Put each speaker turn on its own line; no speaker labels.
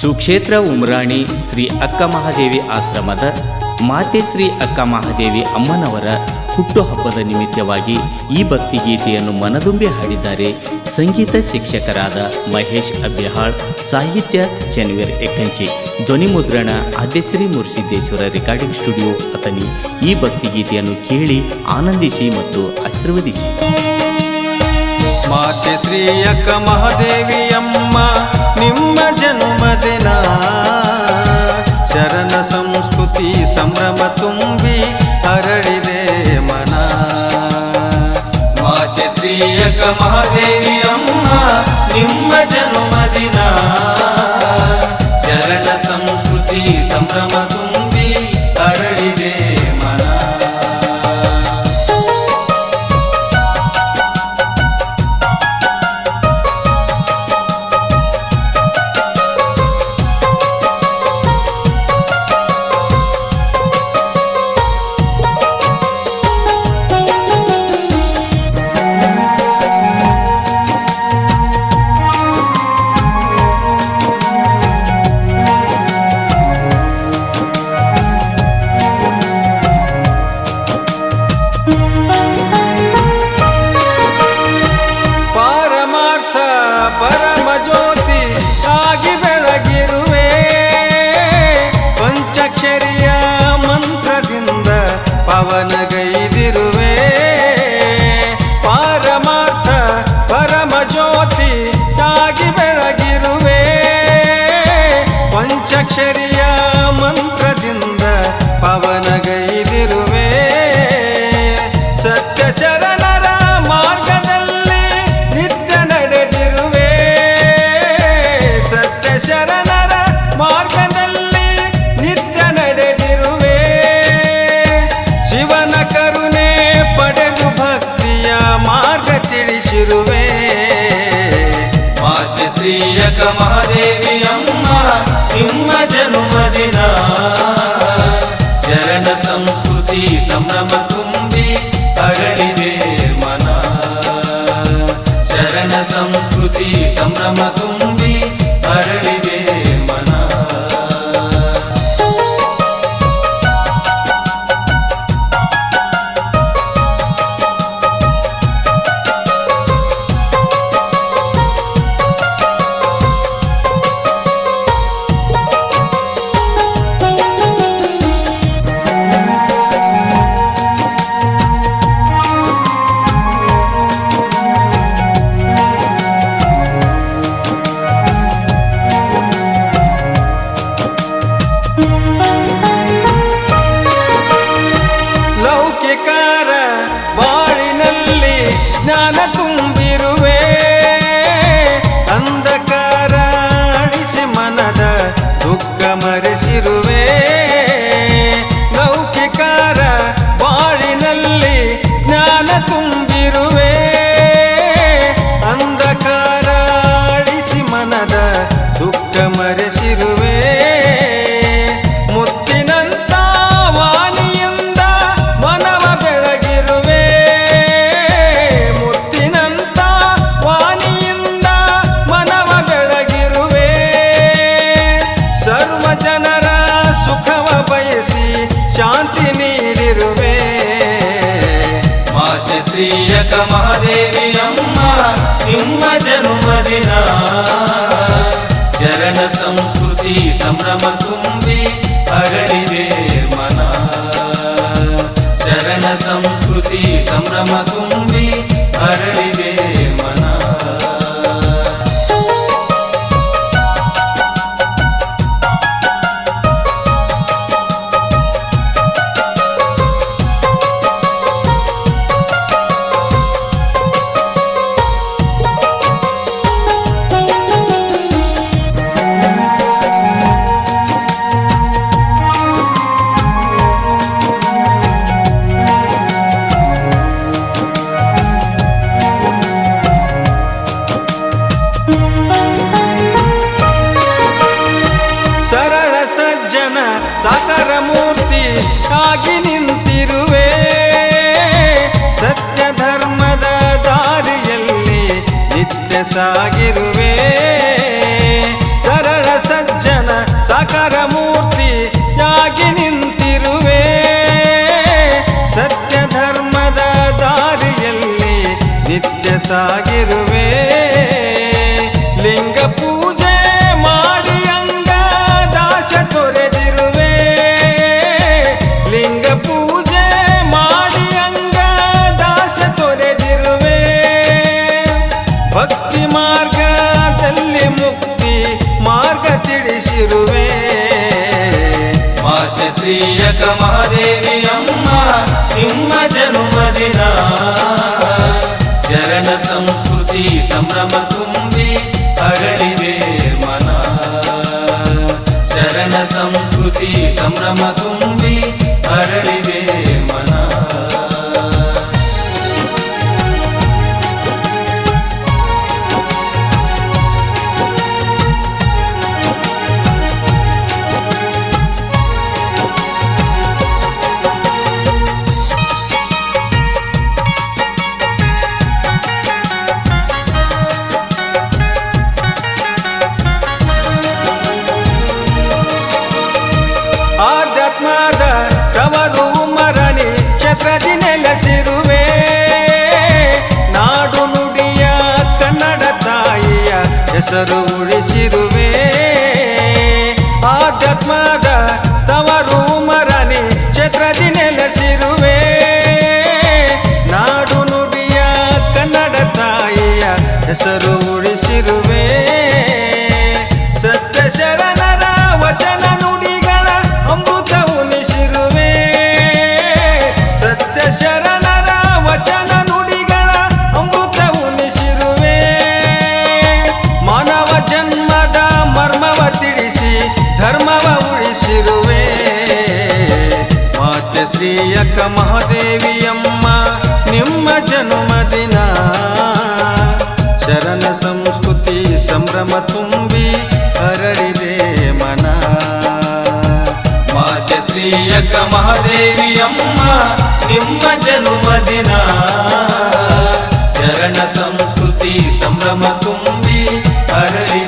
ಸುಕ್ಷೇತ್ರ ಉಮ್ರಾಣಿ ಶ್ರೀ ಅಕ್ಕ ಮಹಾದೇವಿ ಆಶ್ರಮದ ಮಾತೆ ಶ್ರೀ ಅಕ್ಕ ಮಹಾದೇವಿ ಅಮ್ಮನವರ ಹುಟ್ಟುಹಬ್ಬದ ನಿಮಿತ್ತವಾಗಿ ಈ ಭಕ್ತಿಗೀತೆಯನ್ನು ಮನದುಂಬಿ ಹಾಡಿದ್ದಾರೆ ಸಂಗೀತ ಶಿಕ್ಷಕರಾದ ಮಹೇಶ್ ಅಬ್ಬಿಹಾಳ್ ಸಾಹಿತ್ಯ ಚನ್ವೀರ್ ಎಕ್ಕಂಚಿ ಧ್ವನಿ ಮುದ್ರಣ ಆದ್ಯಶ್ರೀ ಮುರುಸಿದ್ದೇಶ್ವರ ರೆಕಾರ್ಡಿಂಗ್ ಸ್ಟುಡಿಯೋ ಅತನಿ ಈ ಭಕ್ತಿಗೀತೆಯನ್ನು ಕೇಳಿ ಆನಂದಿಸಿ ಮತ್ತು ಆಶೀರ್ವದಿಸಿ.
ಮಾತೆ ಶ್ರೀ ಅಕ್ಕ ಮಹಾದೇವಿ ನಿಮ್ಮ ಪಂಚಕ್ಷರಿಯ ಮಂತ್ರದಿಂದ ಪವನಗೈದಿರುವೆ. ಸತ್ಯ ಶರಣರ ಮಾರ್ಗದಲ್ಲಿ ನಿತ್ಯ ನಡೆದಿರುವೆ. ಸತ್ಯ ಶರಣರ ಮಾರ್ಗದಲ್ಲಿ ನಿತ್ಯ ನಡೆದಿರುವೆ. ಶಿವನ ಕರುಣೆ ಪಡೆದು ಭಕ್ತಿಯ ಮಾರ್ಗ ತಿಳಿಸಿರುವೆ. ಮಾತೆ ಮಹಾದೇವಿಯಮ್ಮ शं नम तुम्बे अरणिदे मना शरणसंस्कृति शं नम तुम्बे अरणिदे ತುಂಬಿರುವೆ మహాదేవి అమ్మ నిమ్మ జనుమదిన. శరణ సంస్కృతి సంభ్రమ కుంభి అగణిదే మన శరణ సంస్కృతి సంభ్రమ కుంభి ಸಾಗಿರುವೆ ಲಿಂಗ ಪೂಜೆ ಮಾಡಿ ಅಂಗ ದಾಶ ತೊರೆದಿರುವೆ. ಲಿಂಗ ಪೂಜೆ ಮಾಡಿ ಅಂಗ ದಾಶ ತೊರೆದಿರುವೆ. ಭಕ್ತಿ ಮಾರ್ಗದಲ್ಲಿ ಮುಕ್ತಿ ಮಾರ್ಗ ತಿಳಿಸಿರುವೆ.
ಮಾತೆ ಶ್ರೀಯ ಮಹಾದೇವಿ.
I'm a. ಹೆಸರು ಉಳಿಸಿರುವೆ. ಆಧ್ಯಾತ್ಮದ ತವರು ಮರನೆ ಕ್ಷೇತ್ರದಿ ನೆಲೆಸಿರುವೆ. ನಾಡು ನುಡಿಯ ಕನ್ನಡ ತಾಯಿಯ ಹೆಸರು ಮಾತೆ ಶ್ರೀಯಕ್ಕ ಮಹಾದೇವಿಯಮ್ಮ ನಿಮ್ಮ ಜನ್ಮದಿನ ಶರಣ ಸಂಸ್ಕೃತಿ ಸಂಭ್ರಮ ತುಂಬಿ ಹರಡಿದೆ ಮನ
ಮಾತೆ ಶ್ರೀಯಕ ಮಹಾದೇವಿ ಅಮ್ಮ ನಿಮ್ಮ ಜನ್ಮದಿನ ಶರಣ ಸಂಸ್ಕೃತಿ ಸಂಭ್ರಮ ತುಂಬಿ ಹರಡಿದೆ